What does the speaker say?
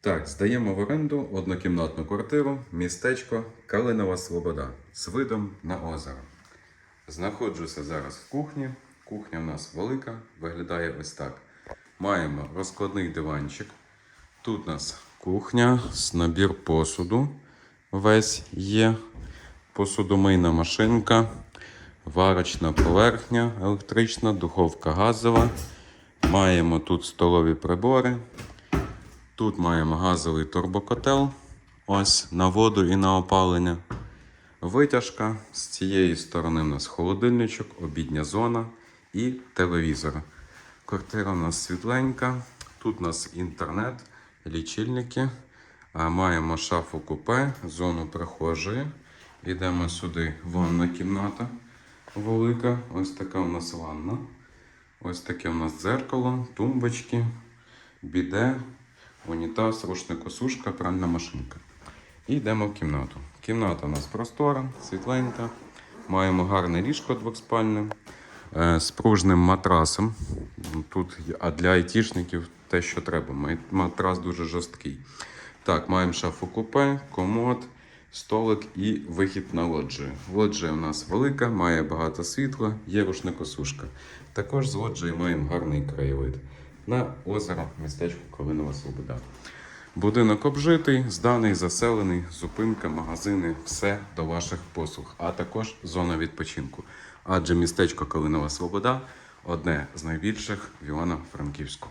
Так, здаємо в оренду однокімнатну квартиру, містечко Калинова Слобода з видом на озеро. Знаходжуся зараз в кухні. Кухня в нас велика, виглядає ось так. Маємо розкладний диванчик. Тут у нас кухня, набір посуду. Весь є. Посудомийна машинка, варочна поверхня електрична, духовка газова. Маємо тут столові прибори. Тут маємо газовий турбокотел. Ось на воду і на опалення. Витяжка. З цієї сторони у нас холодильничок, обідня зона і телевізор. Квартира у нас світленька. Тут у нас інтернет, лічильники. Маємо шафу купе, зону прихожої. Йдемо сюди, ванна кімната велика. Ось така у нас ванна. Ось таке у нас дзеркало, тумбочки, біде, унітаз, рушникосушка, пральна машинка. І йдемо в кімнату. Кімната у нас простора, світленька. Маємо гарне ліжко двоспальне е, з пружним матрасом. Тут, а для айтішників те, що треба. Матрас дуже жорсткий. Так, маємо шафу купе, комод, столик і вихід на лоджію. Лоджія у нас велика, має багато світла, є рушникосушка. Також з лоджії маємо гарний краєвид на озеро містечко Калинова Свобода. Будинок обжитий, зданий, заселений, зупинка, магазини, все до ваших послуг, а також зона відпочинку. Адже містечко Калинова Свобода одне з найбільших в Івано-Франківську.